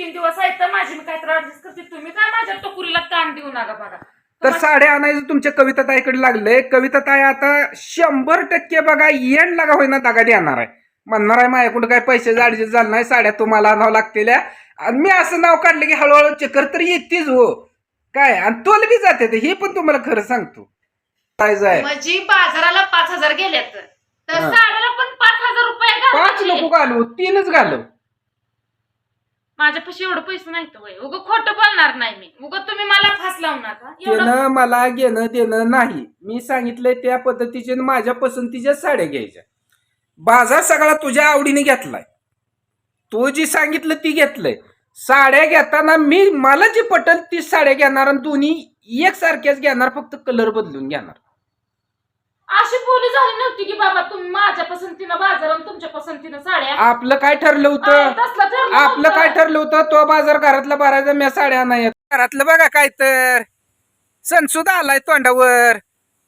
तीन दिवस आहेत तर माझी मी काय तर ऍडजस्ट करते. तुम्ही काय माझ्या टोकुरीला कान देऊ नका बघा. तर साड्या आणायचं तुमच्या कविता ताईकडे लागलंय कविता ताई आता शंभर टक्के बघा येण लागा होईना दागा देणार आहे. म्हणणार आहे माझ्याकडे काय पैसे ऍडजस्ट झालं नाही साड्या तुम्हाला आणावं लागतील आणि मी असं नाव काढलं की हळूहळू चक्कर तर येतेच हो. काय? आणि तोल बी जाते ते. हे पण तुम्हाला खरं सांगतो. काय जाय? म्हणजे बाजाराला पाच हजार गेल्यात तर हा. साड्याला पण पाच हजार रुपये पाच. नको घालू. तीनच घालव माझ्यापाशी एवढं पैसे नाहीत वय. उग खोटं बोलणार नाही मी. उग तुम्ही मला फास लावणार का एवढं त्यानं मला घेणं देणं नाही. मी सांगितलंय त्या पद्धतीचे माझ्या पसंतीच्या साड्या घ्यायच्या. बाजार सगळा तुझ्या आवडीने घेतलाय. तू जी सांगितलं ती घेतलंय. साड्या घेताना मी मला जी पटल ती साड्या घेणार आणि दोन्ही एकसारख्याच घेणार फक्त कलर बदलून घेणार. अशी बोली झाली नव्हती की बाबा तुम्ही माझ्या पसंतीनं बाजार आणि तुमच्या पसंतीनं साड्या आपलं काय ठरलं होतं तसलं ठरलं आपलं नव्हतं. काय ठरलं होतं तो बाजार घरातला भरायचा मी साड्या नाही. घरातलं बघा काय तर सण सुद्धा आलाय तोंडावर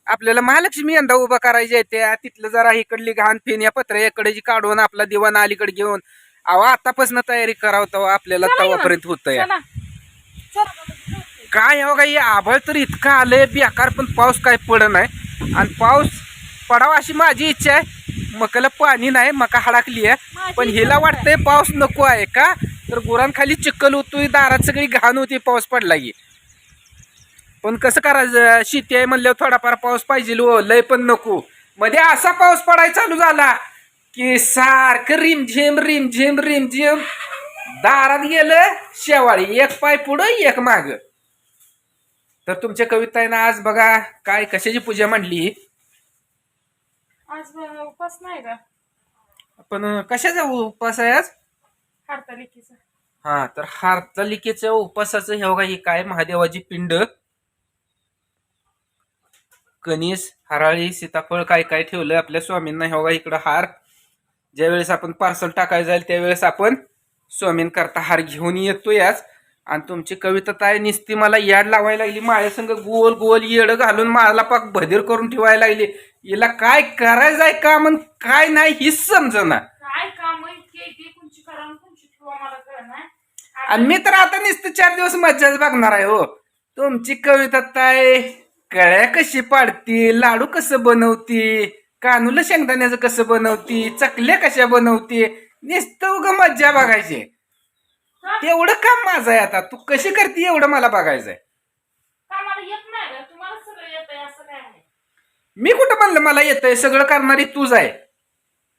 आपल्याला महालक्ष्मी यंदा उभा करायच्या त्या तिथलं जरा इकडली घाण फिन या पत्र इकडची काढून आपला दिवाण अलीकडे घेऊन अहो आतापासून तयारी करावं तेव्हा आपल्याला चला. तवापर्यंत होत या चला. चला. काय हो का हे आभाळ तर इतकं आलंय बेकार पण पाऊस काय पड नाही आणि पाऊस पडावा अशी माझी इच्छा आहे. मकाला पाणी नाही मका हडाकली आहे. पण हिला वाटतंय पाऊस नको आहे का? तर गुरांखाली चिखल होतोय दारात सगळी घाण होती पाऊस पडला की. पण कसं करायचं? शेती आहे म्हणल्यावर थोडाफार पाऊस पाहिजे हो लय पण नको. मध्ये असा पाऊस पडायला चालू झाला की सारखं रिमझिम रिमझिम रिमझिम. दारात गेलं शेवाळी एक पाय पुढं एक माग. तर तुमच्या कवितानं आज बघा काय कशाची पूजा मांडली आज ब- उपास नाही का पण कशाचा उपास आहे आज? हरतालिकेचा. हा तर हारतालिकेच्या उपासाचं हे बघा ही काय महादेवाची पिंड? कणीस हराळी सीताफळ काय काय ठेवलं आपल्या स्वामींना? हे बघा इकडं हार. ज्यावेळेस आपण पार्सल टाकायला जाईल त्यावेळेस आपण स्वामींकरता हार घेऊन येतो याच आणि तुमची कविता काय निसती मला याड लावायला लागली. माझ्यासंग गोल गोल येड घालून मला पाक भदीर करून ठेवायला लागली. हिला काय करायचं आहे का म्हण काय नाही हीच समजना. काय काम आणि आणि मी तर आता नुसतं चार दिवस मज्जाच बघणार आहे हो. तुमची कविता काय कळ्या कशी पाडती लाडू कसं बनवती कानूला शेंगदाण्याचं कसं बनवती चकल्या कशा बनवती नुसतं उग मज्जा बघायची. तेवढं काम माझं आहे आता. तू कशी करते एवढं मला बघायचंय. कामाला येत नाही का तुम्हाला सगळं येत आहे असं काय आहे? मी कुठं म्हणलं मला येतंय? सगळं करणारी तूच आहे.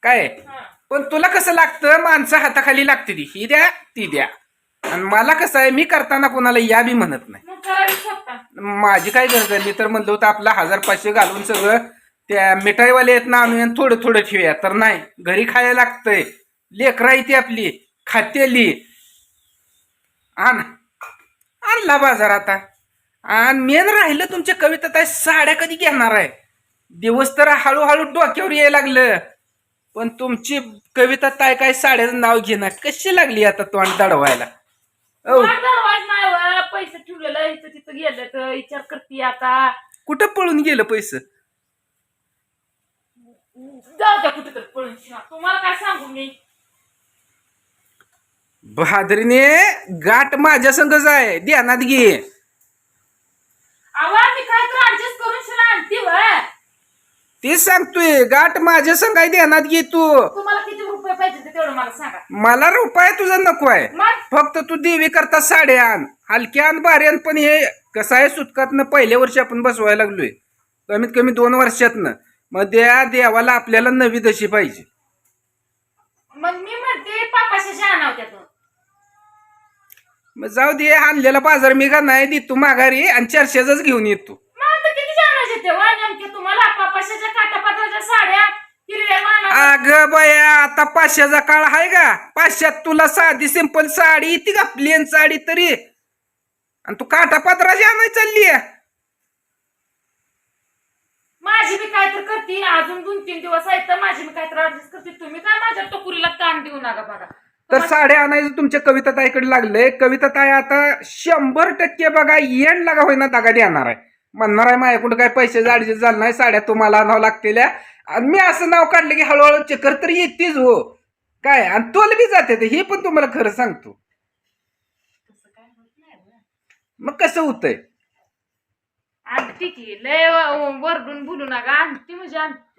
काय? हा. पण तुला कसं लागतं? माणसं हाताखाली लागते ती ही द्या ती द्या. आणि मला कसं आहे? मी करताना कोणाला या बी म्हणत नाही. मग करायला शकता माझी काय गरज आहे? मी तर म्हणलं होतं आपला हजार पाचशे घालून सगळं त्या मिठाईवाले आहेत ना आणूया आणि थोडं थोडं ठेवूया. तर नाही. घरी खायला लागतंय. लेकरा आहे ती आपली. खातेली. आण. आणला बाजार आता. आणि मेन राहिलं तुमच्या कवितेत आहे साड्या कधी घेणार आहे? दिवस तर हळूहळू डोक्यावर यायला लागलं. पण तुमची कविता काय काय साड्याचं नाव घेणार? कशी लागली आता तोंड दडवायला? पैसे ठेवलेलं इथं तिथं गेलं तर विचार करते आता. कुठं पळून गेलं पैसे? जाऊ द्या कुठे तर पळून. तुम्हाला काय सांगू मी? बहादरीने गाठ माझ्या संगच आहे ध्यानात घे. अहो मी काय तर ऍडजस्ट करून शिना आणते व तेच सांगतोय गाठ माझ्या संग आहे ध्यानात घे तू. तुम्हाला किती रुपये पाहिजे ते तेवढं मला सांगा. मला रुपये तुझा नको आहे. मग? फक्त तू देवी करता साड्या आण. हलक्या आण भारी आण पण हे कसं आहे सुटकातनं पहिल्या वर्षी आपण बसवायला लागलोय. कमीत कमी दोन वर्षातनं. मग त्या देवाला आपल्याला नवी दशी पाहिजे. मग मी म्हणते पापाशाच्या आणाव त्यातून मग जाऊ दे आणलेला बाजार मी का नाही दे तू माघारी आणि चारशेचाच घेऊन येतो मग आता किती आणायचे ते? वा नेमके तुम्हाला पापाशाच्या काटापात्राच्या साड्या हिरव्या अग बया आता पाचशेचा काळ आहे का? पाचशेत तुला साधी सिंपल साडी येते का प्लेन साडी तरी? आणि तू काटापात्राची आणाय चालली आहे माझी मी काय तर करते अजून दोन तीन दिवस आहेत तर माझी मी काय तर ऍडजस्ट करते. तुम्ही काय माझ्या टोकुरीला कान देऊ नका बघा. तर साड्या आणायचं तुमच्या कविता ताईकडे लागलंय. कविता ताई आता शंभर टक्के बघा येण लागा होईना दागा देणार आहे. म्हणणार आहे माझ्याकडे काय पैसे ऍडजस्ट झालं नाही साड्या तुम्हाला आणावं लागतील आणि मी असं नाव काढलं की हळूहळू चक्कर तर येतेच हो. काय? आणि तोल बी जाते ते. हे पण तुम्हाला खरं सांगतो. मग कसं होतंय? आणते की लय वरडून बोलू नका. आणते म्हणजे आणते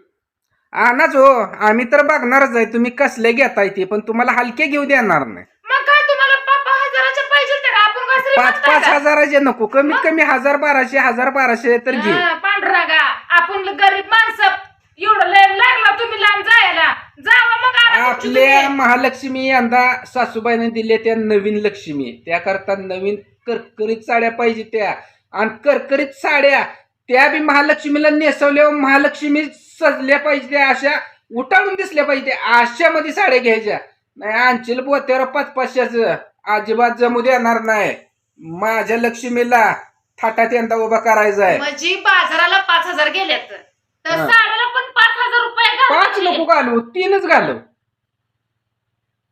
आणाच हो. आम्ही तर बघणारच आहे. तुम्ही कसले घेताय ते पण तुम्हाला हलके घेऊ देणार नाही. मग काय तुम्हाला पापा हजाराच्या पाहिजे तर आपण काय श्रीमंत पाच पाच आहे का? हजाराचे नको. कमीत कमी हजार बाराशे हजार बाराशे तर घे. हा, पांढरा आपण गरीब माणसं. एवढं लय लागला तुम्ही लांब जायला. जावा मग आपल्या. महालक्ष्मी यंदा सासूबाईने दिल्या त्या नवीन लक्ष्मी. त्याकरता नवीन करकरीत साड्या पाहिजे त्या. आणि करकरीत साड्या त्या बी महालक्ष्मीला नेसवल्या महालक्ष्मी सजल्या पाहिजे अशा उठाळून दिसल्या पाहिजे त्या अशामध्ये साड्या घ्यायच्या. नाही आणशील बोत्यावर पाच पाचशेच अजिबात जमू देणार नाही. माझ्या लक्ष्मीला थाटात यंदा उभा करायचा आहे म्हणजे बाजाराला पाच हजार गेल्यात. तर हा. साड्याला पण पाच हजार रुपये पाच. नको घालू तीनच घालू.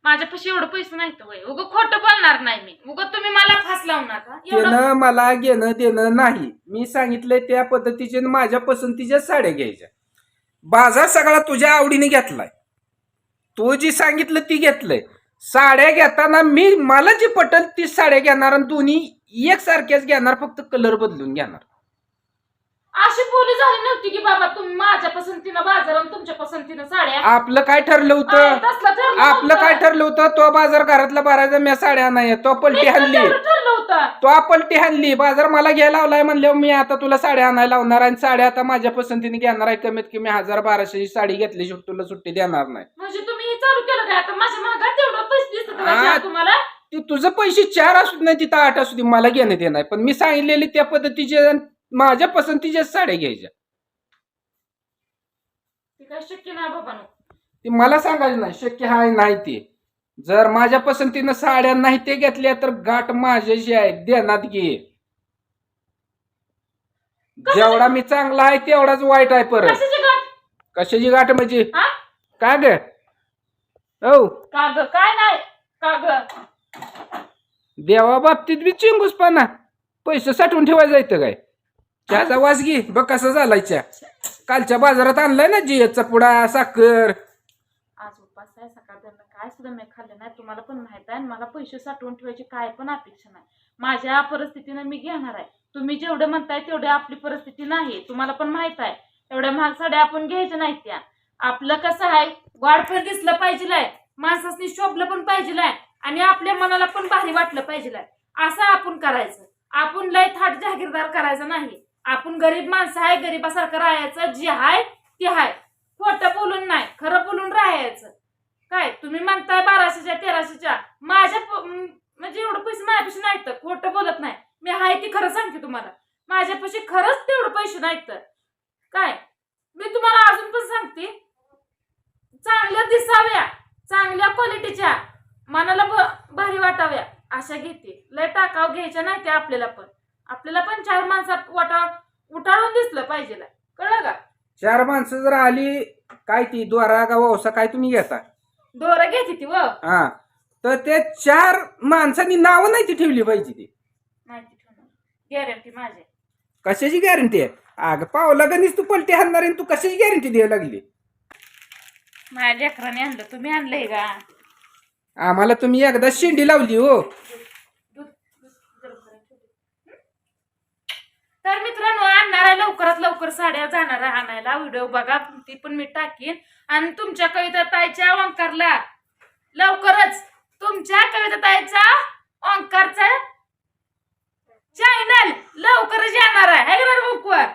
माझ्यापाशी एवढं पैसे नाहीत वय उग खोटं बोलणार नाही मी. उग तुम्ही मला फास लावू नका एवढं त्यानं मला घेणं देणं नाही. मी सांगितलंय त्या पद्धतीचे माझ्या पसंतीच्या साड्या घ्यायच्या. बाजार सगळा तुझ्या आवडीने घेतलाय. तू जी सांगितलं ती घेतलंय. साड्या घेताना मी मला जी पटल ती साड्या घेणार आणि दोन्ही एकसारख्याच घेणार फक्त कलर बदलून घेणार. अशी बोली झाली नव्हती की बाबा तुम्ही माझ्या पसंतीनं बाजार आणि तुमच्या पसंतीनं साड्या. आपलं काय ठरलं होतं? तसलं ठरलं आपलं होतं. काय ठरलं होतं? तो बाजार घरातला भरायचा मी साड्या नाही तो पलटी हल्ली ठरलं होतं. तो पलटी हल्ली बाजार मला घ्यायला लावलाय म्हणल्यावर मी आता तुला साड्या आणायला लावणार आणि साड्या आता माझ्या पसंतीने घेणार आहे कमीत कमी हजार बाराशेची साडी घेतली शेवट तुला सुट्टी देणार नाही. म्हणजे तुम्ही हे चालू केलं काय आता माझ्या महागात तेवढं पैसे दिसत आ, का तुम्हाला? ती तुझं पैसे चार असू दे नाही तिथं आठ असू दे मला घेण्यात येणार पण मी सांगितलेली त्या पद्धतीचे आणि माझ्या पसंतीच्या साड्या घ्यायच्या. ते काय शक्य नाही बाबांनो. ती मला सांगायचं नाही. शक्य आहे नाही ते. जर माझ्या पसंतीनं साड्या नाही ते घेतल्या तर गाठ माझ्याशी आहे देण्यात घे जेवढा मी चांगला आहे तेवढाच वाईट आहे परत. कशाची गाठ? कशाची गाठ म्हणजे? हा? काय ग? हो काय नाही. काग देवा बाबतीत बी चिंगूसपणा. पैसे साठवून ठेवायचं येतं काय? चहाचा वास घे. बघ कसा झालाय चहा. कालच्या बाजारात आणलाय ना जियचा पुडा साखर. आज उपास आहे सकाळ काय सुद्धा मी खाल्लं नाही तुम्हाला पण माहीत आहे. मला पैसे साठवून ठेवायची काय पण अपेक्षा नाही. माझ्या परिस्थितीनं मी घेणार आहे. तुम्ही जेवढे म्हणताय तेवढे आपली परिस्थिती नाही. तुम्हाला पण माहीत आहे. एवढ्या महाग साड्या आपण घ्यायच्या नाहीत त्या. आपलं कसं आहे? वाढ पण दिसलं पाहिजे माणसासनी शोभलं पण पाहिजे आणि आपल्या मनाला पण भारी वाटलं पाहिजे असं आपण करायचं. आपण लय थाट जागीरदार करायचं नाही. आपण गरीब माणसं आहे. गरीबासारखं राहायचं जे आहे ते आहे. खोटं बोलून नाही. खरं बोलून राहायचं. काय तुम्ही म्हणताय बाराशेच्या तेराशेच्या. माझ्या म्हणजे एवढं पैसे माझ्यापाशी नाहीत. तर खोटं बोलत नाही. मी आहे ती खरं सांगते तुम्हाला. माझ्यापाशी खरंच तेवढं पैसे नाहीत. तर काय? मी तुम्हाला अजून पण सांगते. चांगल्या दिसाव्या. चांगल्या क्वालिटीच्या मनाला ब- भारी वाटाव्या. अशा घेते. लय टाकाव घ्यायच्या नाही त्या आपल्याला पण. आपल्याला पण चार माणसात वाटा उठाळून दिसलं पाहिजे. कळलं का? चार माणसं जर आली काय ती द्वारा का वौसा काय तुम्ही घेता? दोरं घेते ती व. हा. तर ते चार माणसांनी नावं नाही ती ठेवली पाहिजे ती. माहिती ठेवणार. गॅरंटी माझी. कशाची गॅरंटी आहे? अगं पावला गणीस तू पलटी हाणणार आणि तू कशाची गॅरंटी द्यायला लागली? माझ्या लेकराने आणलं तुम्ही आणलंय का? आम्हाला तुम्ही एकदा शेंडी लावली हो. तर मित्रांनो आणणार आहे लवकरात लवकर साड्या जाणार आहे आणायला. व्हिडिओ बघा ती पण मी टाकीन. आणि तुमच्या कविता ताईच्या ओंकारला. लवकरच तुमच्या कविता ताईचा ओंकारचा चॅनल लवकरच येणार आहे. है ना बुकवर?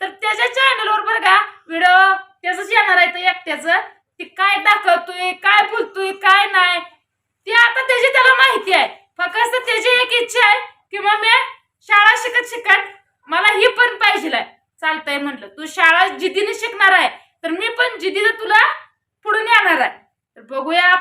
तर त्याच्या चॅनलवर बरं का व्हिडिओ त्याच येणार आहे तर एकट्याचं. ते काय दाखवतोय काय बोलतोय काय नाही ते आता त्याची त्याला माहिती आहे. फक्त त्याची एक इच्छा आहे की मग मी शाळा शिकत शिकत मला ही पण पाहिजे चालतंय म्हटलं तू शाळा जिद्दीने शिकणार आहे तर मी पण जिद्दीने तुला पुढे येणार आहे. तर बघूया